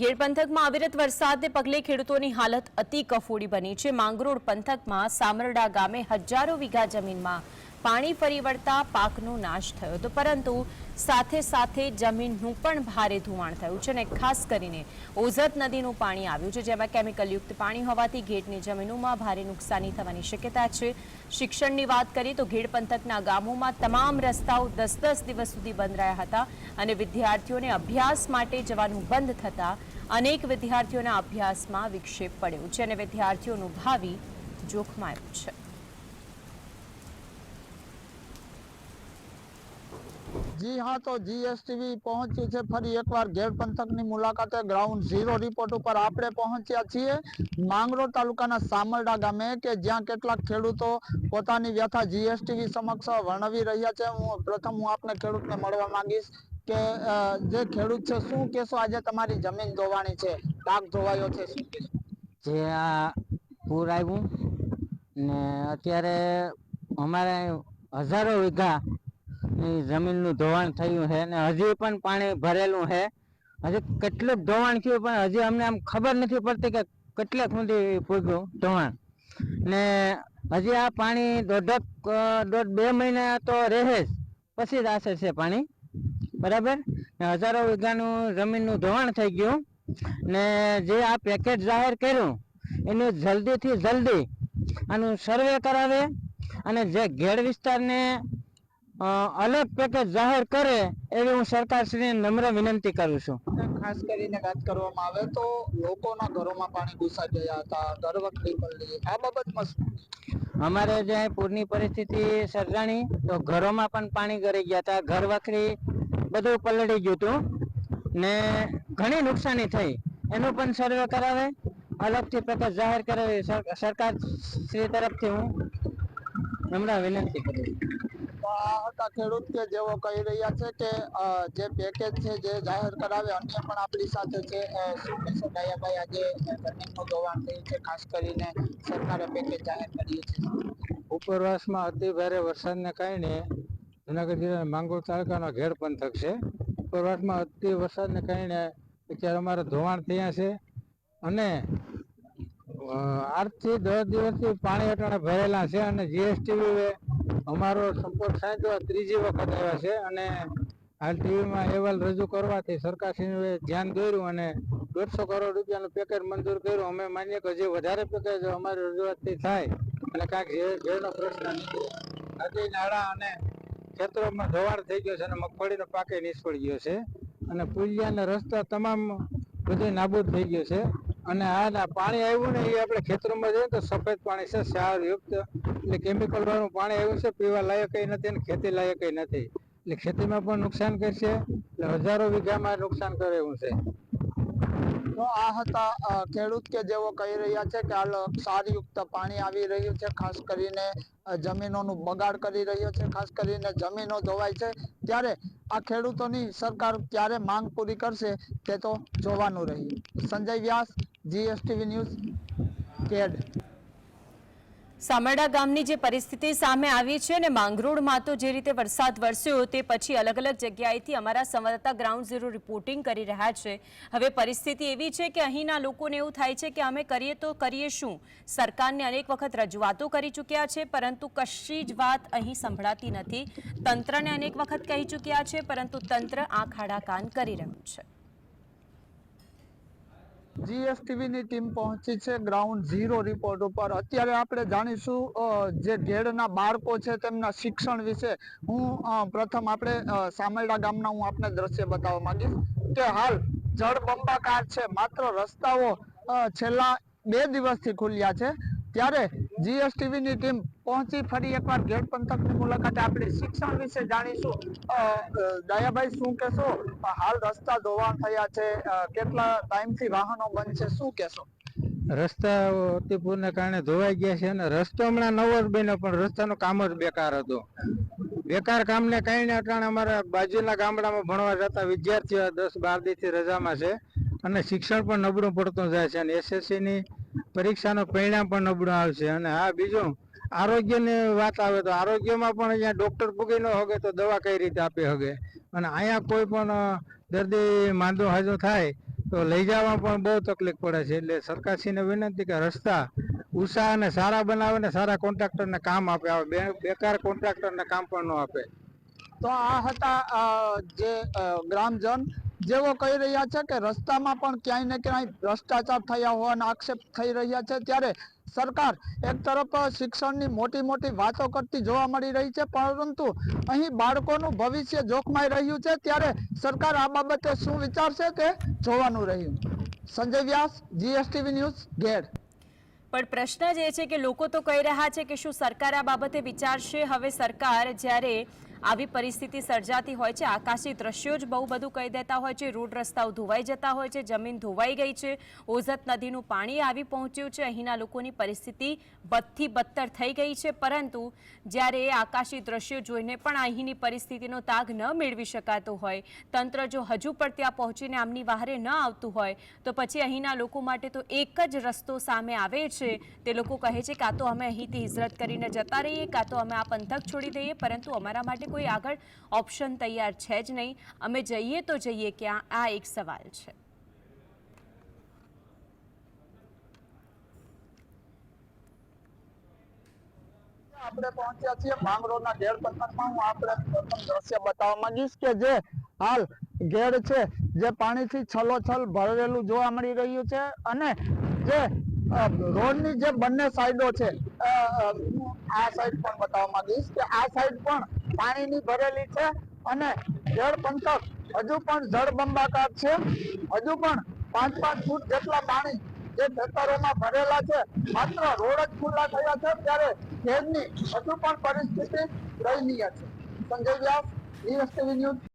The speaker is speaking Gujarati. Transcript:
ગીર પંથકમાં અવિરત વરસાદને પગલે ખેડૂતોની હાલત અતિ કફોડી બની છે. માંગરોળ પંથકમાં સામરડા ગામે હજારો વીઘા જમીનમાં પાણી ફરી વળતા પાકનો નાશ થયો હતો. પરંતુ સાથે સાથે જમીનનું પણ ભારે ધોવાણ થયું છે અને ખાસ કરીને ઓઝત નદીનું પાણી આવ્યું છે, જેમાં કેમિકલયુક્ત પાણી હોવાથી ગેટની જમીનોમાં ભારે નુકસાની થવાની શક્યતા છે. શિક્ષણની વાત કરીએ તો ઘેડ પંથકના ગામોમાં તમામ રસ્તાઓ દસ દસ દિવસ સુધી બંધ રહ્યા હતા અને વિદ્યાર્થીઓને અભ્યાસ માટે જવાનું બંધ થતાં અનેક વિદ્યાર્થીઓના અભ્યાસમાં વિક્ષેપ પડ્યો છે અને વિદ્યાર્થીઓનું ભાવિ જોખમાયું છે. જી હા, તો જીએસટીવી પહોંચ્યું છે ફરી એકવાર ઘેર પંથકની મુલાકાતે. ગ્રાઉન્ડ ઝીરો રિપોર્ટ ઉપર આપણે પહોંચ્યા છીએ. માંગરોળ તાલુકાના સામરડા ગામે કે જ્યાં કેટલાક ખેડૂતો પોતાની વ્યથા જીએસટીવી સમક્ષ વર્ણવી રહ્યા છે. હું પ્રથમ હું આપને ખેડૂતને મળવા માંગીશ કે જે ખેડૂત છે, શું કેશો આજે તમારી જમીન ધોવાની છે. પાક ધોવાયો છે. શું જે આ પૂર આવ્યું ને અત્યારે અમારે હજારો વીઘા જમીનનું ધોવાણ થયું છે ને હજી પણ પાણી ભરેલું છે. હજી કેટલું ધોવાણ થયું પણ હજી અમને આમ ખબર નથી પડતી કે કેટલાક સુધી પૂગ્યું ધોવાણ. ને હજી આ પાણી દોઢક દોઢ બે મહિના તો રહે જ, પછી જ આશે છે પાણી. બરાબર? ને હજારો વીઘાનું જમીનનું ધોવાણ થઈ ગયું. ને જે આ પેકેજ જાહેર કર્યું, એનું જલ્દીથી જલ્દી આનું સર્વે કરાવે અને જે ઘેડ વિસ્તારને અલગ પેકેજ જાહેર કરે એવી હું સરકારશ્રીને નમ્ર વિનંતી કરું છું. ખાસ કરીને વાત કરવામાં આવે તો લોકોના ઘરોમાં પાણી ઘૂસા ગયા હતા ઘર વખરી પડી આ બાબતમાં શું અમારે જ્યાં પૂરની પરિસ્થિતિ સર્જાણી તો ઘરોમાં પણ પાણી ગરી ગયા હતા ઘર વખરી બધું પલળી ગયું હતું. ને ઘણી નુકસાની થઈ. એનું પણ સર્વે કરાવે અલગથી પેકેજ જાહેર કરે સરકાર શ્રી તરફથી હું નમ્ર વિનંતી કરું આ હતા ખેડૂત કે જેઓ કહી રહ્યા છે કે જે પેકેજ છે જે જાહેર કરાવે, અન્ય પણ આપણી સાથે છે. શું કહેશો? ડાયાભાઈ આજે જમીનનું ધોવાણ થયું છે, ખાસ કરીને સરકારે પેકેજ જાહેર કર્યું છે. ઉપરવાસમાં અતિ ભારે વરસાદને કારણે જુનાગઢ જિલ્લાના માંગરોળ તાલુકાનો ઘેર પંથક છે. ઉપરવાસમાં અતિ વરસાદને કારણે અત્યારે અમારે ધોવાણ થયા છે. અને આઠથી દસ દિવસથી પાણી અટાણે ભરેલા છે અને જીએસટીવી અમારો સંપર્ક સાંધો ત્રીજી વખત આવ્યા છે અને હાલ ટીવીમાં અહેવાલ રજૂ કરવાથી સરકારશ્રીએ ધ્યાન દોર્યું અને દોઢસો કરોડ રૂપિયાનું પેકેજ મંજૂર કર્યું. અમે માનીએ કે હજી વધારે પેકેજ અમારી રજૂઆતથી થાય અને કાંઈક જે, જેનો પ્રશ્ન નદી નાળા અને ખેતરોમાં ધોવાણ થઈ ગયો છે અને મગફળીનો પાકે નિષ્ફળ ગયો છે અને પુલિયા રસ્તા તમામ બધું નાબૂદ થઈ ગયો છે. અને આ પાણી આવ્યું ને એ આપણે ખેતરોમાં જઈએ તો સફેદ પાણી છે, ક્ષાર યુક્ત. એટલે કેમિકલ વાળું પાણી આવ્યું છે, પીવા લાયક નથી અને ખેતી લાયક નથી. એટલે ખેતીમાં પણ નુકસાન કરશે, એટલે હજારો વીઘામાં નુકસાન કરે એવું છે. તો આ હતા ખેડૂત કે જેઓ કહી રહ્યા છે કે હાલ સારયુક્ત પાણી આવી રહ્યું છે, ખાસ કરીને જમીનોનું બગાડ કરી રહ્યો છે, ખાસ કરીને જમીનો ધોવાય છે. ત્યારે આ ખેડૂતોની સરકાર ક્યારે માંગ પૂરી કરશે તે તો જોવાનું રહ્યું. સંજય વ્યાસ જીએસટીવી ન્યૂઝ કેડ સામરડા ગામની જે પરિસ્થિતિ સામે આવી છે અને માંગરોળમાં તો જે રીતે વરસાદ વરસ્યો તે પછી અલગ અલગ જગ્યાએથી અમારા સંવાદદાતા ગ્રાઉન્ડ ઝીરો રિપોર્ટિંગ કરી રહ્યા છે. હવે પરિસ્થિતિ એવી છે કે અહીંના લોકોને એવું થાય છે કે અમે કરીએ તો કરીએ શું? સરકારને અનેક વખત રજૂઆતો કરી ચૂક્યા છે, પરંતુ કશી જ વાત અહીં સંભળાતી નથી. તંત્રને અનેક વખત કહી ચૂક્યા છે, પરંતુ તંત્ર આંખ આડા કરી રહ્યું છે. જીએસટીવી ની ટીમ પહોંચી છે ગ્રાઉન્ડ ઝીરો રિપોર્ટ ઉપર. અત્યારે આપણે જાણીશું જે ઘેડના બાળકો છે તેમના શિક્ષણ વિશે. હું પ્રથમ આપણે અ, સામરડા ગામના હું આપને દ્રશ્ય બતાવવા માંગીશ કે હાલ જળબંબાકાર છે માત્ર રસ્તાઓ છેલ્લા બે દિવસથી ખુલ્યા છે. ત્યારે જીએસટીવી ની ટીમ પહોંચી ફરી એકવાર ગેટ પંથકની મુલાકાતે આપણે શિક્ષણ વિશે જાણીશું. દયાભાઈ, શું કહેશો? હાલ રસ્તા ધોવાણ થયા છે. કેટલા ટાઈમથી વાહનો બંધ છે? શું કહેશો? રસ્તા અતિપૂરને કારણે ધોવાઈ ગયા છે અને રસ્તો હમણાં નવો જ બન્યો, પણ રસ્તાનું કામ જ બેકાર હતો. બેકાર કામને કારણે અટાણે અમારા બાજુના ગામડામાં ભણવા જતા વિદ્યાર્થીઓ દસ બાર દિવસથી રજામાં છે અને શિક્ષણ પણ નબળું પડતું જાય છે અને એસએસસી ની પરીક્ષાનું પરિણામ પણ નબળું આવશે અને હા, બીજું આરોગ્યની વાત આવે તો આરોગ્યમાં પણ અહીંયા ડોક્ટર પૂગી ન હોગે તો દવા કઈ રીતે આપી હગે? અને અહીંયા કોઈ પણ દર્દી માંદો હાજો થાય તો લઈ જવામાં પણ બહુ તકલીફ પડે છે. એટલે સરકારશ્રીને વિનંતી કે રસ્તા ઉષા અને સારા બનાવે ને સારા કોન્ટ્રાક્ટરને કામ આપે. આવે બેકાર કોન્ટ્રાક્ટરને કામ પણ ન આપે. તો આ હતા જે ગ્રામજન જેઓ કહી રહ્યા છે કે રસ્તામાં પણ ક્યાંય ને ક્યાંય ભ્રષ્ટાચાર થયા હોવાના આક્ષેપ થઈ રહ્યા છે, ત્યારે સરકાર એક તરફ શિક્ષણની મોટી મોટી વાતો કરતી જોવા મળી રહી છે, પરંતુ અહીં બાળકોનું ભવિષ્ય જોખમાઈ રહ્યું છે, ત્યારે સરકાર આ બાબતે શું વિચારશે તે જોવાનું રહ્યું? સંજય વ્યાસ, જીએસટીવી ન્યૂઝ ગેડ પણ પ્રશ્ન જ છે કે લોકો તો કહી રહ્યા છે કે શું સરકાર આ બાબતે વિચારશે? હવે સરકાર જ્યારે આવી પરિસ્થિતિ સર્જાતી હોય છે. આકાશી દ્રશ્યો જ બહુ બધું કહી દેતા હોય છે. રોડ રસ્તાઓ ધોવાઈ જતા હોય છે. જમીન ધોવાઈ ગઈ છે. ઓઝત નદીનું પાણી આવી પહોંચ્યું છે. અહીંના લોકોની પરિસ્થિતિ બદથી બદતર થઈ ગઈ છે. પરંતુ જ્યારે એ આકાશી દ્રશ્યો જોઈને પણ અહીંની પરિસ્થિતિનો તાગ ન મેળવી શકાતો હોય, તંત્ર જો હજુ પણ ત્યાં પહોંચીને આમની વહારે ન આવતું હોય, તો પછી અહીંના લોકો માટે તો એક જ રસ્તો સામે આવે છે. તે લોકો કહે છે કાં તો અમે અહીંથી હિજરત કરીને જતા રહીએ, કાં તો અમે આ પંથક છોડી દઈએ, પરંતુ અમારા માટે કોઈ આગળ ઓપ્શન તૈયાર છે જ નહીં. અમે જઈએ તો જઈએ ક્યાં આ એક સવાલ છે. આપણે પહોંચ્યા છીએ માંગરોળના ઘેડ પંથકમાં. હું આપણે પ્રથમ દ્રશ્ય બતાવવા માંગીશ કે જે હાલ ઘેડ છે, જે પાણીથી છલોછલ ભરેલું જોવા મળી રહ્યું છે અને જે રોડની જે બંને સાઈડો છે આ સાઈડ પણ બતાવવા માંગીશ કે આ સાઈડ પણ પાણીની ભરેલી છે અને જળ પંથક હજુ પણ જળબંબાકાર છે. હજુ પણ પાંચ પાંચ ફૂટ જેટલા પાણી જે ખેતરોમાં ભરેલા છે. માત્ર રોડ જ ખુલ્લા થયા છે ત્યારે ખેડની હજુ પણ પરિસ્થિતિ દયનીય છે. સંજય વ્યાસ ન્યૂઝ.